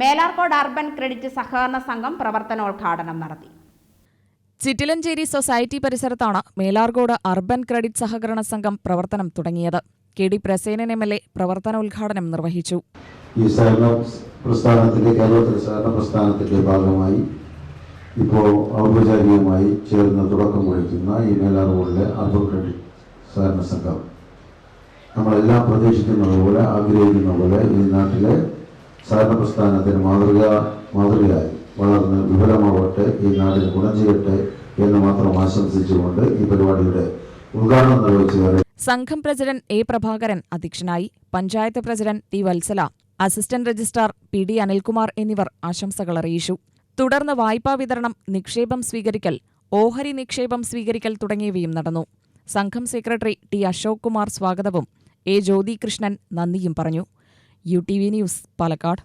Melarcode urban credit സഹകരണ സംഘം പ്രവർത്തനോദ്ഘാടനം നടത്തി. ചിറ്റിലഞ്ചേരി സൊസൈറ്റി പരിസരത്താണ് മേലാർകോട് അർബൻ ക്രെഡിറ്റ് സഹകരണ സംഘം പ്രവർത്തനം തുടങ്ങിയത്. K D Prasenan M L A പ്രവർത്തനോദ്ഘാടനം നിർവഹിച്ചു. ഈ സഹകരണ പ്രസ്ഥാനത്തിന്റെ കേരളത്തിലെ സഹകരണ പ്രസ്ഥാനത്തിന്റെ ഭാഗമായി ഇപ്പോൾ ഔപചാരികമായി ചേർന്ന് തുടക്കം കുറിക്കുന്ന ഈ മേലാർ അർബൻ ക്രെഡിറ്റ് സഹകരണ സംഘം. നമ്മളെല്ലാം പ്രതീക്ഷിക്കുന്നത് പോലെ ആഗ്രഹിക്കുന്ന പോലെ ഈ നാട്ടിലെ സഹകരണ പ്രസ്ഥാനത്തിന് മാതൃക മാതൃകയായി വളർന്ന് വിപുലമാവട്ടെ ഈ നാടിന് ഗുണം ചെയ്യട്ടെ എന്ന് മാത്രം ആശംസിച്ചുകൊണ്ട് ഈ പരിപാടിയുടെ ഉദ്ഘാടനം നിർവഹിച്ചു സംഘം പ്രസിഡന്റ് എ പ്രഭാകരൻ അധ്യക്ഷനായി panchayat president T Vatsala assistant registrar P D Anilkumar എന്നിവർ ആശംസകൾ അറിയിച്ചു. തുടർന്ന് വായ്പാ വിതരണം നിക്ഷേപം സ്വീകരിക്കൽ ഓഹരി നിക്ഷേപം സ്വീകരിക്കൽ തുടങ്ങിയവയും നടന്നു. സംഘം സെക്രട്ടറി ടി അശോക് കുമാർ സ്വാഗതവും എ ജ്യോതികൃഷ്ണൻ നന്ദിയും പറഞ്ഞു. U T V news Palakkad